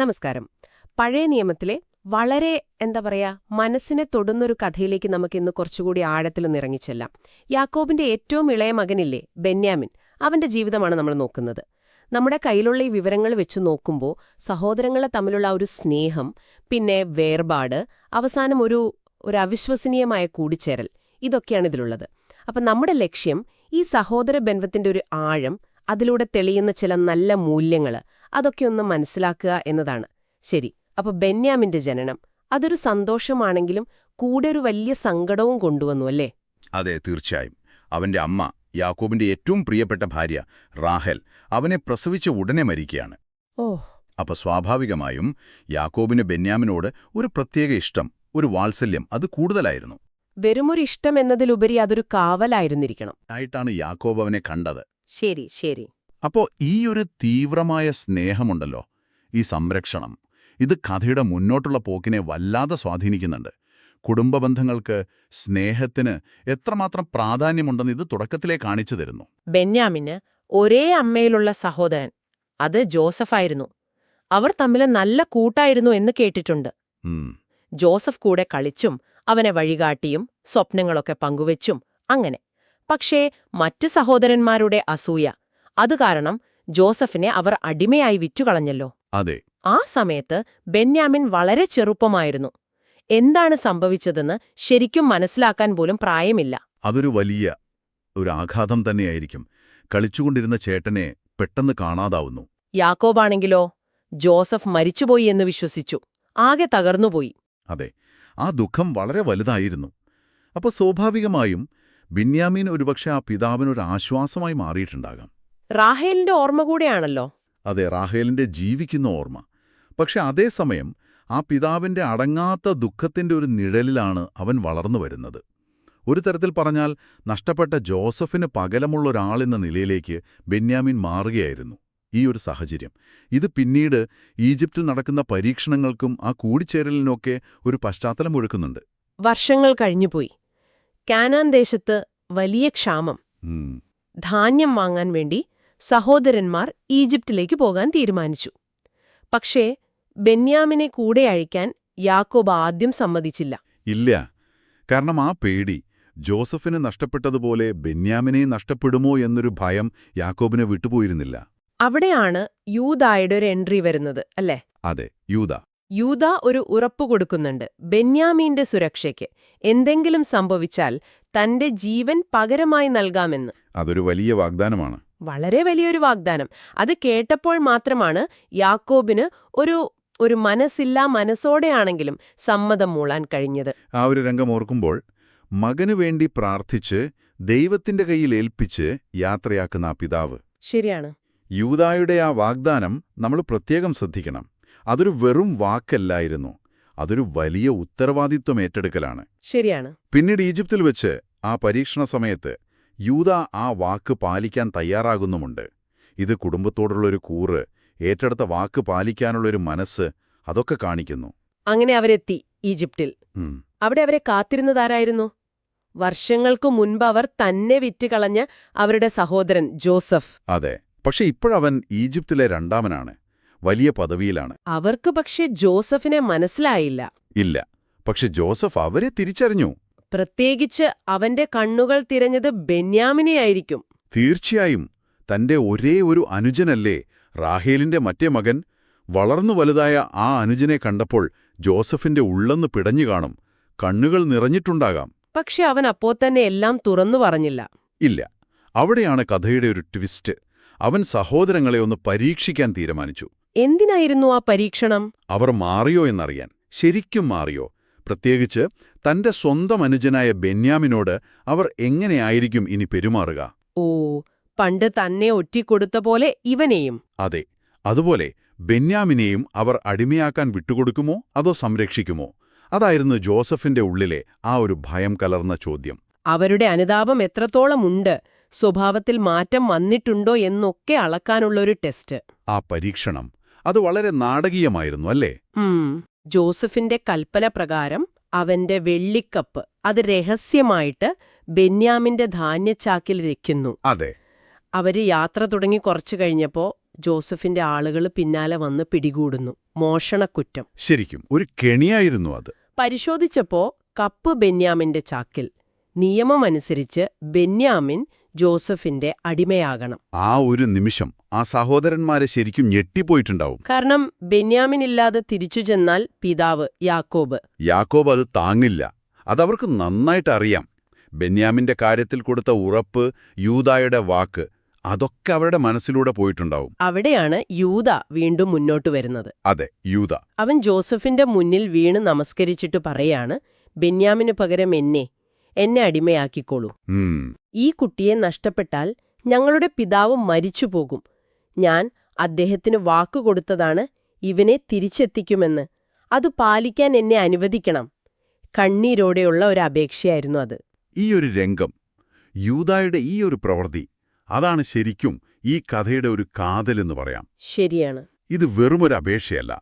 നമസ്കാരം. പഴയ നിയമത്തിലെ വളരെ എന്താ പറയാ മനസ്സിനെ തൊടുന്നൊരു കഥയിലേക്ക് നമുക്ക് ഇന്ന് കുറച്ചുകൂടി ആഴത്തിൽ ഇറങ്ങിച്ചെല്ലാം യാക്കോബിന്റെ ഏറ്റവും ഇളയ മകനില്ലേ ബെന്യാമിൻ. അവന്റെ ജീവിതമാണ് നമ്മൾ നോക്കുന്നത്. നമ്മുടെ കയ്യിലുള്ള ഈ വിവരങ്ങൾ വെച്ച് നോക്കുമ്പോൾ സഹോദരങ്ങളെ തമ്മിലുള്ള ഒരു സ്നേഹം പിന്നെ വേർപാട് അവസാനം ഒരു ഒരു അവിശ്വസനീയമായ കൂടിച്ചേരൽ ഇതൊക്കെയാണ് ഇതിലുള്ളത്. അപ്പം നമ്മുടെ ലക്ഷ്യം ഈ സഹോദര ബന്ധത്തിന്റെ ഒരു ആഴം അതിലൂടെ തെളിയുന്ന ചില നല്ല മൂല്യങ്ങൾ അതൊക്കെ ഒന്ന് മനസ്സിലാക്കുക എന്നതാണ്. ശരി അപ്പൊ ബെന്യാമിന്റെ ജനനം അതൊരു സന്തോഷമാണെങ്കിലും കൂടെ ഒരു വലിയ സങ്കടവും കൊണ്ടുവന്നു അല്ലേ? അതെ തീർച്ചയായും. അവന്റെ അമ്മ യാക്കോബിന്റെ ഏറ്റവും പ്രിയപ്പെട്ട ഭാര്യ റാഹൽ അവനെ പ്രസവിച്ച ഉടനെ മരിക്കുകയാണ്. ഓ. അപ്പൊ സ്വാഭാവികമായും യാക്കോബിന് ബെന്യാമിനോട് ഒരു പ്രത്യേക ഇഷ്ടം ഒരു വാത്സല്യം അത് കൂടുതലായിരുന്നു. വെറുമൊരു ഇഷ്ടം എന്നതിലുപരി അതൊരു കാവലായിരുന്നിരിക്കണം. ആയിട്ടാണ് യാക്കോബ് അവനെ കണ്ടത്. ശരി ശരി. അപ്പോ ഈ ഒരു തീവ്രമായ സ്നേഹമുണ്ടല്ലോ. ഈ സംരക്ഷണം. ഇത് കഥയുടെ മുന്നോട്ടുള്ള പോക്കിനെ വല്ലാതെ സ്വാധീനിക്കുന്നുണ്ട്. കുടുംബ ബന്ധങ്ങൾക്ക് സ്നേഹത്തിന് എത്രമാത്രം പ്രാധാന്യമുണ്ടെന്ന് ഇത് തുടക്കത്തിലേ കാണിച്ചു തരുന്നു. ബെന്യാമിന് ഒരേ അമ്മയിലുള്ള സഹോദരൻ അത് ജോസഫായിരുന്നു അവർ തമ്മിൽ നല്ല കൂട്ടായിരുന്നു എന്ന് കേട്ടിട്ടുണ്ട്. ജോസഫ് കൂടെ കളിച്ചും അവനെ വഴികാട്ടിയും സ്വപ്നങ്ങളൊക്കെ പങ്കുവച്ചും അങ്ങനെ. പക്ഷേ മറ്റു സഹോദരന്മാരുടെ അസൂയ അത് കാരണം ജോസഫിനെ അവർ അടിമയായി വിറ്റുകളഞ്ഞല്ലോ. അതെ. ആ സമയത്ത് ബെന്യാമിൻ വളരെ ചെറുപ്പമായിരുന്നു. എന്താണ് സംഭവിച്ചതെന്ന് ശരിക്കും മനസ്സിലാക്കാൻ പോലും പ്രായമില്ല. അതൊരു വലിയ ഒരു ആഘാതം തന്നെയായിരിക്കും. കളിച്ചുകൊണ്ടിരുന്ന ചേട്ടനെ പെട്ടെന്ന് കാണാതാവുന്നു. യാക്കോബാണെങ്കിലോ? ജോസഫ് മരിച്ചുപോയി എന്ന് വിശ്വസിച്ചു. ആകെ തകർന്നുപോയി. അതെ ആ ദുഃഖം വളരെ വലുതായിരുന്നു. അപ്പൊ സ്വാഭാവികമായും ബിന്യാമീൻ ഒരുപക്ഷെ ആ പിതാവിനൊരു ആശ്വാസമായി മാറിയിട്ടുണ്ടാകാം. റാഹേലിന്റെ ഓർമ്മ കൂടെയാണല്ലോ. അതെ റാഹേലിന്റെ ജീവിക്കുന്ന ഓർമ്മ. പക്ഷെ അതേസമയം ആ പിതാവിന്റെ അടങ്ങാത്ത ദുഃഖത്തിന്റെ ഒരു നിഴലിലാണ് അവൻ വളർന്നു വരുന്നത്. ഒരു തരത്തിൽ പറഞ്ഞാൽ നഷ്ടപ്പെട്ട ജോസഫിന് പകലമുള്ള ഒരാളെന്ന നിലയിലേക്ക് ബെന്യാമിൻ മാറുകയായിരുന്നു ഈ ഒരു സാഹചര്യം. ഇത് പിന്നീട് ഈജിപ്തിൽ നടക്കുന്ന പരീക്ഷണങ്ങൾക്കും ആ കൂടിച്ചേരലിനൊക്കെ ഒരു പശ്ചാത്തലം ഒഴുക്കുന്നുണ്ട് വർഷങ്ങൾ കഴിഞ്ഞുപോയി. കാനാൻ ദേശത്ത് വലിയ ക്ഷാമം. ധാന്യം വാങ്ങാൻ വേണ്ടി സഹോദരന്മാർ ഈജിപ്തിലേക്ക് പോകാൻ തീരുമാനിച്ചു. പക്ഷേ ബെന്യാമിനെ കൂടെ അഴിക്കാൻ യാക്കോബ് ആദ്യം സമ്മതിച്ചില്ല. ഇല്ല. കാരണം ആ പേടി ജോസഫിന് നഷ്ടപ്പെട്ടതുപോലെ ബെന്യാമിനെ നഷ്ടപ്പെടുമോ എന്നൊരു ഭയം യാക്കോബിനെ വിട്ടുപോയിരുന്നില്ല. അവിടെയാണ് യൂതായുടെ ഒരു എൻട്രി വരുന്നത് അല്ലേ? അതെ യൂത യൂത ഒരു ഉറപ്പു കൊടുക്കുന്നുണ്ട്. ബെന്യാമീന്റെ സുരക്ഷയ്ക്ക് എന്തെങ്കിലും സംഭവിച്ചാൽ തന്റെ ജീവൻ പകരമായി നൽകാമെന്ന്. അതൊരു വലിയ വാഗ്ദാനമാണ്. വളരെ വലിയൊരു വാഗ്ദാനം. അത് കേട്ടപ്പോൾ മാത്രമാണ് യാക്കോബിന് ഒരു ഒരു മനസ്സില്ലാ മനസ്സോടെയാണെങ്കിലും സമ്മതം മൂളാൻ കഴിഞ്ഞത്. ആ ഒരു രംഗം ഓർക്കുമ്പോൾ മകനു വേണ്ടി പ്രാർത്ഥിച്ച് ദൈവത്തിന്റെ കയ്യിൽ ഏൽപ്പിച്ച് യാത്രയാക്കുന്ന ആ പിതാവ്. ശരിയാണ്. യൂതായുടെ ആ വാഗ്ദാനം നമ്മൾ പ്രത്യേകം ശ്രദ്ധിക്കണം. അതൊരു വെറും വാക്കല്ലായിരുന്നു. അതൊരു വലിയ ഉത്തരവാദിത്വം ഏറ്റെടുക്കലാണ്. ശരിയാണ്. പിന്നീട് ഈജിപ്തിൽ വെച്ച് ആ പരീക്ഷണ സമയത്ത് യൂത ആ വാക്ക് പാലിക്കാൻ തയ്യാറാകുന്നുമുണ്ട്. ഇത് കുടുംബത്തോടുള്ളൊരു കൂറ് ഏറ്റെടുത്ത വാക്ക് പാലിക്കാനുള്ളൊരു മനസ്സ് അതൊക്കെ കാണിക്കുന്നു. അങ്ങനെ അവരെത്തി ഈജിപ്തിൽ. അവിടെ അവരെ കാത്തിരുന്നതാരായിരുന്നു? വർഷങ്ങൾക്കു മുൻപ് അവർ തന്നെ വിറ്റുകളഞ്ഞ അവരുടെ സഹോദരൻ ജോസഫ്. അതെ പക്ഷെ ഇപ്പോഴവൻ ഈജിപ്തിലെ രണ്ടാമനാണ് വലിയ പദവിയിലാണ്. അവർക്ക് പക്ഷേ ജോസഫിനെ മനസ്സിലായില്ല. ഇല്ല പക്ഷെ ജോസഫ് അവരെ തിരിച്ചറിഞ്ഞു. പ്രത്യേകിച്ച് അവന്റെ കണ്ണുകൾ തിരഞ്ഞത് ബെന്യാമിനെയായിരിക്കും. തീർച്ചയായും തന്റെ ഒരേ ഒരു അനുജനല്ലേ റാഹേലിന്റെ മറ്റേ മകൻ? വളർന്നു വലുതായ ആ അനുജനെ കണ്ടപ്പോൾ ജോസഫിന്റെ ഉള്ളെന്ന് പിടഞ്ഞു കാണും. കണ്ണുകൾ നിറഞ്ഞിട്ടുണ്ടാകാം. പക്ഷെ അവൻ അപ്പോ തന്നെ എല്ലാം തുറന്നു പറഞ്ഞില്ല. ഇല്ല അവിടെയാണ് കഥയുടെ ഒരു ട്വിസ്റ്റ്. അവൻ സഹോദരങ്ങളെ ഒന്ന് പരീക്ഷിക്കാൻ തീരുമാനിച്ചു. എന്തിനായിരുന്നു ആ പരീക്ഷണം? അവർ മാറിയോ എന്നറിയാൻ. ശരിക്കും മാറിയോ? പ്രത്യേകിച്ച് തന്റെ സ്വന്തം അനുജനായ ബെന്യാമിനോട് അവർ എങ്ങനെയായിരിക്കും ഇനി പെരുമാറുക? ഓ പണ്ട് തന്നെ ഒറ്റിക്കൊടുത്ത പോലെ ഇവനെയും. അതെ അതുപോലെ ബെന്യാമിനെയും അവർ അടിമയാക്കാൻ വിട്ടുകൊടുക്കുമോ അതോ സംരക്ഷിക്കുമോ? അതായിരുന്നു ജോസഫിന്റെ ഉള്ളിലെ ആ ഒരു ഭയം കലർന്ന ചോദ്യം. അവരുടെ അനുതാപം എത്രത്തോളമുണ്ട് സ്വഭാവത്തിൽ മാറ്റം വന്നിട്ടുണ്ടോ എന്നൊക്കെ അളക്കാനുള്ള ഒരു ടെസ്റ്റ്. ആ പരീക്ഷണം അത് വളരെ നാടകീയമായിരുന്നു അല്ലേ? ജോസഫിന്റെ കൽപ്പന പ്രകാരം അവന്റെ വെള്ളിക്കപ്പ് അത് രഹസ്യമായിട്ട് ബെന്യാമിന്റെ ധാന്യച്ചാക്കിൽ വെക്കുന്നു. അതെ. അവർ യാത്ര തുടങ്ങി കുറച്ചു കഴിഞ്ഞപ്പോ ജോസഫിന്റെ ആളുകൾ പിന്നാലെ വന്ന് പിടികൂടുന്നു. മോഷണക്കുറ്റം. ശരിക്കും ഒരു കെണിയായിരുന്നു അത്. പരിശോധിച്ചപ്പോ കപ്പ് ബെന്യാമിന്റെ ചാക്കിൽ. നിയമമനുസരിച്ച് ബെന്യാമിൻ ജോസഫിന്റെ അടിമയാകണം. ആ ഒരു നിമിഷം ആ സഹോദരന്മാരെ ശരിക്കും ഞെട്ടിപ്പോയിട്ടുണ്ടാവും. കാരണം ബെന്യാമിൻ ഇല്ലാതെ തിരിച്ചു ചെന്നാൽ പിതാവ് യാക്കോബ്. യാക്കോബ് അത് താങ്ങില്ല. അതവർക്ക് നന്നായിട്ട് അറിയാം. ബെന്യാമിന്റെ കാര്യത്തിൽ കൊടുത്ത ഉറപ്പ് യൂതായുടെ വാക്ക് അതൊക്കെ അവരുടെ മനസ്സിലൂടെ പോയിട്ടുണ്ടാവും. അവിടെയാണ് യൂത വീണ്ടും മുന്നോട്ട് വരുന്നത്. അതെ യൂത അവൻ ജോസഫിന്റെ മുന്നിൽ വീണ് നമസ്കരിച്ചിട്ട് പറയാണ് ബെന്യാമിനു പകരം എന്നെ എന്നെ അടിമയാക്കിക്കോളൂ. ഈ കുട്ടിയെ നഷ്ടപ്പെട്ടാൽ ഞങ്ങളുടെ പിതാവ് മരിച്ചുപോകും. ഞാൻ അദ്ദേഹത്തിന് വാക്കുകൊടുത്തതാണ് ഇവനെ തിരിച്ചെത്തിക്കുമെന്ന്. അത് പാലിക്കാൻ എന്നെ അനുവദിക്കണം. കണ്ണീരോടെയുള്ള ഒരു അപേക്ഷയായിരുന്നു അത്. ഈ ഒരു രംഗം യൂതായുടെ ഈ ഒരു പ്രവൃത്തി അതാണ് ശരിക്കും ഈ കഥയുടെ ഒരു കാതലെന്ന് പറയാം. ശരിയാണ്. ഇത് വെറുമൊരു അപേക്ഷയല്ല.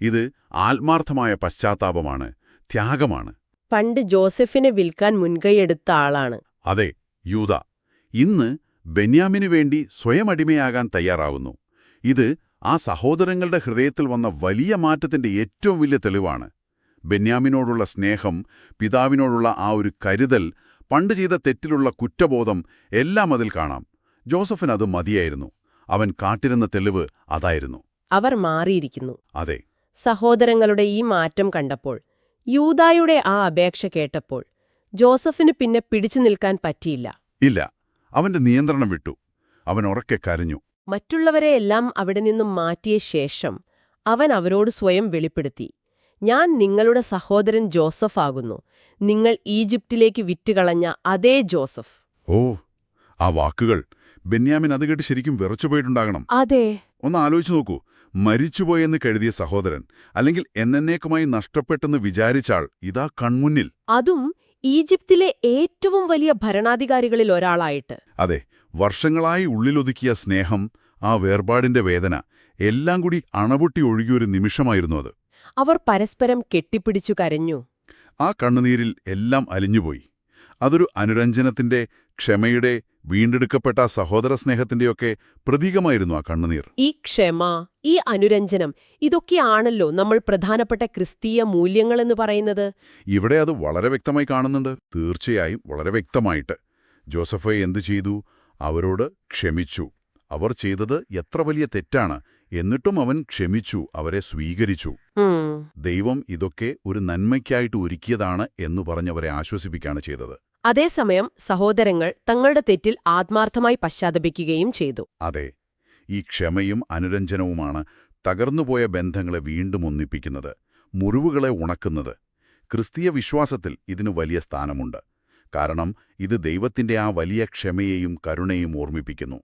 ഇത് ആത്മാർത്ഥമായ പശ്ചാത്താപമാണ് ത്യാഗമാണ്. പണ്ട് ജോസഫിനെ വിൽക്കാൻ മുൻകൈയെടുത്ത ആളാണ്. അതെ യൂത. ഇന്ന് ബെന്യാമിനു വേണ്ടി സ്വയം അടിമയാകാൻ തയ്യാറാവുന്നു. ഇത് ആ സഹോദരങ്ങളുടെ ഹൃദയത്തിൽ വന്ന വലിയ മാറ്റത്തിന്റെ ഏറ്റവും വലിയ തെളിവാണ്. ബെന്യാമിനോടുള്ള സ്നേഹം പിതാവിനോടുള്ള ആ ഒരു കരുതൽ പണ്ട് ചെയ്ത തെറ്റിലുള്ള കുറ്റബോധം എല്ലാം അതിൽ കാണാം. ജോസഫിന് അത് മതിയായിരുന്നു. അവൻ കാട്ടിരുന്ന തെളിവ് അതായിരുന്നു. അവർ മാറിയിരിക്കുന്നു. അതെ. സഹോദരങ്ങളുടെ ഈ മാറ്റം കണ്ടപ്പോൾ യൂതായുടെ ആ അപേക്ഷ കേട്ടപ്പോൾ ജോസഫിന് പിന്നെ പിടിച്ചു നിൽക്കാൻ പറ്റിയില്ല. ഇല്ല. അവന്റെ നിയന്ത്രണം വിട്ടു. അവൻ ഉറക്കെ കരഞ്ഞു. മറ്റുള്ളവരെ എല്ലാം അവിടെ നിന്നും മാറ്റിയ ശേഷം അവൻ അവരോട് സ്വയം വെളിപ്പെടുത്തി. ഞാൻ നിങ്ങളുടെ സഹോദരൻ ജോസഫ് ആകുന്നു. നിങ്ങൾ ഈജിപ്തിലേക്ക് വിറ്റുകളഞ്ഞ അതേ ജോസഫ്. ഓ ആ വാക്കുകൾ ബെന്യാമിൻ അത് കേട്ട് ശരിക്കും വിറച്ചുപോയിട്ടുണ്ടാകണം അതെ. ഒന്ന് ആലോചിച്ചു നോക്കൂ. മരിച്ചുപോയെന്ന് കരുതിയ സഹോദരൻ അല്ലെങ്കിൽ എന്നേക്കുമായി നഷ്ടപ്പെട്ടെന്ന് വിചാരിച്ചാൾ ഇതാ കൺമുന്നിൽ. അതും ഈജിപ്തിലെ ഏറ്റവും വലിയ ഭരണാധികാരികളിൽ ഒരാളായിട്ട്. അതെ വർഷങ്ങളായി ഉള്ളിലൊതുക്കിയ സ്നേഹം ആ വേർപാടിന്റെ വേദന എല്ലാം കൂടി അണപൊട്ടി ഒഴുകിയൊരു നിമിഷമായിരുന്നു അത്. അവർ പരസ്പരം കെട്ടിപ്പിടിച്ചു കരഞ്ഞു. ആ കണ്ണുനീരിൽ എല്ലാം അലിഞ്ഞുപോയി. അതൊരു അനുരഞ്ജനത്തിന്റെ ക്ഷമയുടെ വീണ്ടെടുക്കപ്പെട്ട ആ സഹോദര സ്നേഹത്തിന്റെയൊക്കെ പ്രതീകമായിരുന്നു ആ കണ്ണുനീർ. ഈ ക്ഷമ ഈ അനുരഞ്ജനം ഇതൊക്കെയാണല്ലോ നമ്മൾ പ്രധാനപ്പെട്ട ക്രിസ്തീയ മൂല്യങ്ങൾ എന്ന് പറയുന്നത്? ഇവിടെ അത് വളരെ വ്യക്തമായി കാണുന്നുണ്ട്. തീർച്ചയായും വളരെ വ്യക്തമായിട്ട്. ജോസഫ് എന്തു ചെയ്തു? അവരോട് ക്ഷമിച്ചു. അവർ ചെയ്തത് എത്ര വലിയ തെറ്റാണ്. എന്നിട്ടും അവൻ ക്ഷമിച്ചു അവരെ സ്വീകരിച്ചു. ദൈവം ഇതൊക്കെ ഒരു നന്മയ്ക്കായിട്ട് ഒരുക്കിയതാണ് എന്നു പറഞ്ഞവരെ ആശ്വസിപ്പിക്കുകയാണ് ചെയ്തത്. അതേസമയം സഹോദരങ്ങൾ തങ്ങളുടെ തെറ്റിൽ ആത്മാർത്ഥമായി പശ്ചാത്തപിക്കുകയും ചെയ്തു. അതെ ഈ ക്ഷമയും അനുരഞ്ജനവുമാണ് തകർന്നുപോയ ബന്ധങ്ങളെ വീണ്ടും ഒന്നിപ്പിക്കുന്നത് മുറിവുകളെ ഉണക്കുന്നത്. ക്രിസ്തീയ വിശ്വാസത്തിൽ ഇതിനു വലിയ സ്ഥാനമുണ്ട്. കാരണം ഇത് ദൈവത്തിന്റെ ആ വലിയ ക്ഷമയെയും കരുണയും ഓർമ്മിപ്പിക്കുന്നു.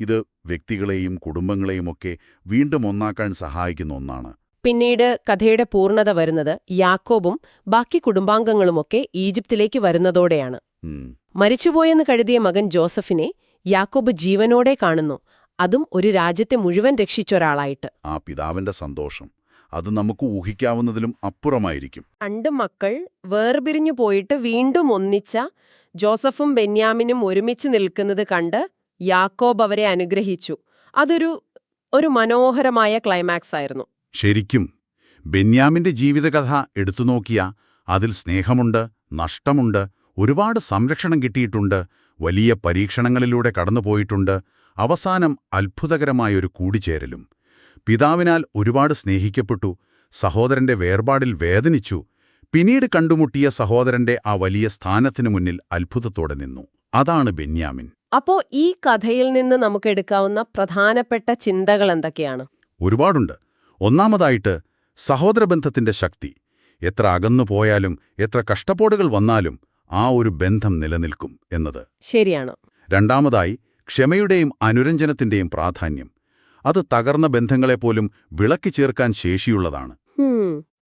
ഇത് വ്യക്തികളെയും കുടുംബങ്ങളെയുമൊക്കെ വീണ്ടും ഒന്നാക്കാൻ സഹായിക്കുന്ന ഒന്നാണ്. പിന്നീട് കഥയുടെ പൂർണത വരുന്നത് യാക്കോബും ബാക്കി കുടുംബാംഗങ്ങളുമൊക്കെ ഈജിപ്തിലേക്ക് വരുന്നതോടെയാണ്. മരിച്ചുപോയെന്ന് കരുതിയ മകൻ ജോസഫിനെ യാക്കോബ് ജീവനോടെ കാണുന്നു. അതും ഒരു രാജ്യത്തെ മുഴുവൻ രക്ഷിച്ചൊരാളായിട്ട് ആ പിതാവിന്റെ സന്തോഷം. അത് നമുക്ക് ഊഹിക്കാവുന്നതിലും അപ്പുറമായിരിക്കും. രണ്ട് മക്കൾ വേർപിരിഞ്ഞു പോയിട്ട് വീണ്ടും ഒന്നിച്ച ജോസഫും ബെന്യാമിനും ഒരുമിച്ച് നിൽക്കുന്നത് കണ്ട് യാക്കോബ് അവരെ അനുഗ്രഹിച്ചു. അതൊരു ഒരു മനോഹരമായ ക്ലൈമാക്സ് ആയിരുന്നു. ശരിക്കും ബെന്യാമിന്റെ ജീവിതകഥ എടുത്തുനോക്കിയ അതിൽ സ്നേഹമുണ്ട് നഷ്ടമുണ്ട് ഒരുപാട് സംരക്ഷണം കിട്ടിയിട്ടുണ്ട് വലിയ പരീക്ഷണങ്ങളിലൂടെ കടന്നുപോയിട്ടുണ്ട് അവസാനം അത്ഭുതകരമായൊരു കൂടിച്ചേരലും. പിതാവിനാൽ ഒരുപാട് സ്നേഹിക്കപ്പെട്ടു സഹോദരന്റെ വേർപാടിൽ വേദനിച്ചു പിന്നീട് കണ്ടുമുട്ടിയ സഹോദരന്റെ ആ വലിയ സ്ഥാനത്തിനു മുന്നിൽ അത്ഭുതത്തോടെ നിന്നു. അതാണ് ബെന്യാമിൻ. അപ്പോ ഈ കഥയിൽ നിന്ന് നമുക്ക് എടുക്കാവുന്ന പ്രധാനപ്പെട്ട ചിന്തകൾ എന്തൊക്കെയാണ്? ഒരുപാടുണ്ട്. ഒന്നാമതായിട്ട് സഹോദരബന്ധത്തിന്റെ ശക്തി. എത്ര അകന്നു പോയാലും എത്ര കഷ്ടപ്പാടുകൾ വന്നാലും ആ ഒരു ബന്ധം നിലനിൽക്കും എന്നത്. ശരിയാണ്. രണ്ടാമതായി ക്ഷമയുടെയും അനുരഞ്ജനത്തിന്റെയും പ്രാധാന്യം. അത് തകർന്ന ബന്ധങ്ങളെപ്പോലും വിളക്കി ചേർക്കാൻ ശേഷിയുള്ളതാണ്.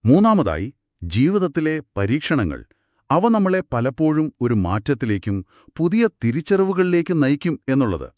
മൂന്നാമതായി ജീവിതത്തിലെ പരീക്ഷണങ്ങൾ. അവ നമ്മളെ പലപ്പോഴും ഒരു മാറ്റത്തിലേക്കും പുതിയ തിരിച്ചറിവുകളിലേക്കും നയിക്കും എന്നുള്ളത്.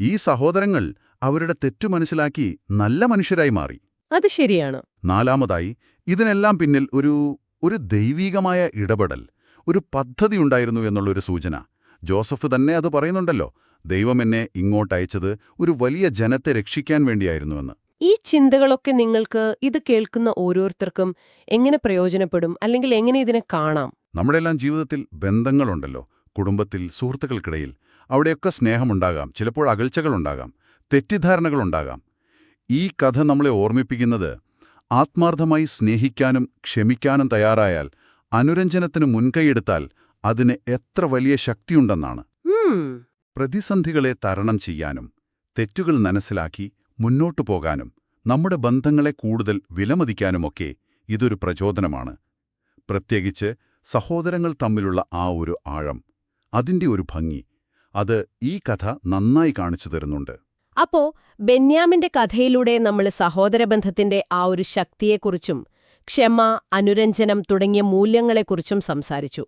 ഈ സഹോദരങ്ങൾ അവരുടെ തെറ്റു മനസ്സിലാക്കി നല്ല മനുഷ്യരായി മാറി. അത് ശരിയാണ്. നാലാമതായി ഇതിനെല്ലാം പിന്നിൽ ഒരു ഒരു ദൈവീകമായ ഇടപെടൽ ഒരു പദ്ധതി പദ്ധതിയുണ്ടായിരുന്നു എന്നുള്ളൊരു സൂചന. ജോസഫ് തന്നെ അത് പറയുന്നുണ്ടല്ലോ ദൈവം എന്നെ ഇങ്ങോട്ടയച്ചത് ഒരു വലിയ ജനത്തെ രക്ഷിക്കാൻ വേണ്ടിയായിരുന്നുവെന്ന്. ഈ ചിന്തകളൊക്കെ നിങ്ങൾക്ക് ഇത് കേൾക്കുന്ന ഓരോരുത്തർക്കും എങ്ങനെ പ്രയോജനപ്പെടും? അല്ലെങ്കിൽ എങ്ങനെ ഇതിനെ കാണാം? നമ്മുടെയെല്ലാം ജീവിതത്തിൽ ബന്ധങ്ങളുണ്ടല്ലോ. കുടുംബത്തിൽ സുഹൃത്തുക്കൾക്കിടയിൽ. അവിടെയൊക്കെ സ്നേഹമുണ്ടാകാം. ചിലപ്പോൾ അകൽച്ചകളുണ്ടാകാം. തെറ്റിദ്ധാരണകളുണ്ടാകാം. ഈ കഥ നമ്മളെ ഓർമ്മിപ്പിക്കുന്നത് ആത്മാർത്ഥമായി സ്നേഹിക്കാനും ക്ഷമിക്കാനും തയ്യാറായാൽ അനുരഞ്ജനത്തിന് മുൻകൈയെടുത്താൽ അതിന് എത്ര വലിയ ശക്തിയുണ്ടെന്നാണ്. പ്രതിസന്ധികളെ തരണം ചെയ്യാനും തെറ്റുകൾ മനസ്സിലാക്കി മുന്നോട്ടു പോകാനും നമ്മുടെ ബന്ധങ്ങളെ കൂടുതൽ വിലമതിക്കാനുമൊക്കെ ഇതൊരു പ്രചോദനമാണ്. പ്രത്യേകിച്ച് സഹോദരങ്ങൾ തമ്മിലുള്ള ആ ഒരു ആഴം അതിന്റെ ഒരു ഭംഗി അത് ഈ കഥ നന്നായി കാണിച്ചു തരുന്നുണ്ട്. അപ്പോ ബെന്യാമിന്റെ കഥയിലൂടെ നമ്മൾ സഹോദരബന്ധത്തിന്റെ ആ ഒരു ശക്തിയെക്കുറിച്ചും ക്ഷമ അനുരഞ്ജനം തുടങ്ങിയ മൂല്യങ്ങളെക്കുറിച്ചും സംസാരിച്ചു.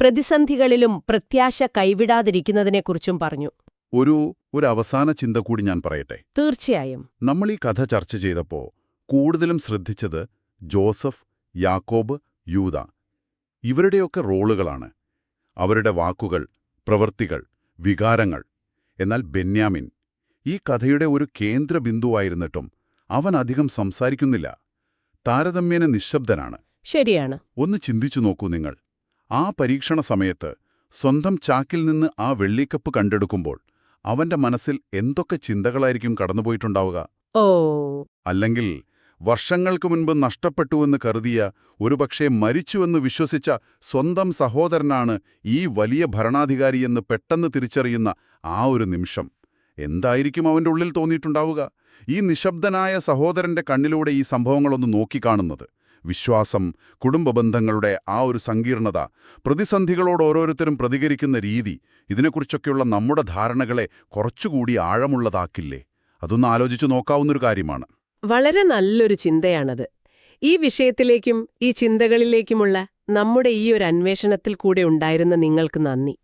പ്രതിസന്ധികളിലും പ്രത്യാശ കൈവിടാതിരിക്കുന്നതിനെക്കുറിച്ചും പറഞ്ഞു. ഒരു ഒരു അവസാന ചിന്ത കൂടി ഞാൻ പറയട്ടെ? തീർച്ചയായും. നമ്മൾ ഈ കഥ ചർച്ച ചെയ്തപ്പോൾ കൂടുതലും ശ്രദ്ധിച്ചത് ജോസഫ് യാക്കോബ് യൂത. ഇവരുടെയൊക്കെ റോളുകളാണ്. അവരുടെ വാക്കുകൾ പ്രവൃത്തികൾ വികാരങ്ങൾ. എന്നാൽ ബെന്യാമിൻ ഈ കഥയുടെ ഒരു കേന്ദ്ര ബിന്ദുവായിരുന്നിട്ടും അവൻ അധികം സംസാരിക്കുന്നില്ല. താരതമ്യേന നിശബ്ദനാണ്. ശരിയാണ്. ഒന്ന് ചിന്തിച്ചു നോക്കൂ നിങ്ങൾ. ആ പരീക്ഷണ സമയത്ത് സ്വന്തം ചാക്കിൽ നിന്ന് ആ വെള്ളിക്കപ്പ് കണ്ടെടുക്കുമ്പോൾ അവന്റെ മനസ്സിൽ എന്തൊക്കെ ചിന്തകളായിരിക്കും കടന്നുപോയിട്ടുണ്ടാവുക? ഓ. അല്ലെങ്കിൽ വർഷങ്ങൾക്ക് മുൻപ് നഷ്ടപ്പെട്ടുവെന്ന് കരുതിയ ഒരുപക്ഷെ മരിച്ചുവെന്ന് വിശ്വസിച്ച സ്വന്തം സഹോദരനാണ് ഈ വലിയ ഭരണാധികാരിയെന്ന് പെട്ടെന്ന് തിരിച്ചറിയുന്ന ആ ഒരു നിമിഷം. എന്തായിരിക്കും അവന്റെ ഉള്ളിൽ തോന്നിയിട്ടുണ്ടാവുക? ഈ നിശബ്ദനായ സഹോദരന്റെ കണ്ണിലൂടെ ഈ സംഭവങ്ങളൊന്ന് നോക്കിക്കാണുന്നത്. വിശ്വാസം കുടുംബബന്ധങ്ങളുടെ ആ ഒരു സങ്കീർണത പ്രതിസന്ധികളോട് ഓരോരുത്തരും പ്രതികരിക്കുന്ന രീതി ഇതിനെക്കുറിച്ചൊക്കെയുള്ള നമ്മുടെ ധാരണകളെ കുറച്ചുകൂടി ആഴമുള്ളതാക്കില്ലേ? അതൊന്ന് ആലോചിച്ചു നോക്കാവുന്നൊരു കാര്യമാണ്. വളരെ നല്ലൊരു ചിന്തയാണത്. ഈ വിഷയത്തിലേക്കും ഈ ചിന്തകളിലേക്കുമുള്ള നമ്മുടെ ഈ ഒരു അന്വേഷണത്തിൽ കൂടെ ഉണ്ടായിരുന്ന നിങ്ങൾക്ക് നന്ദി.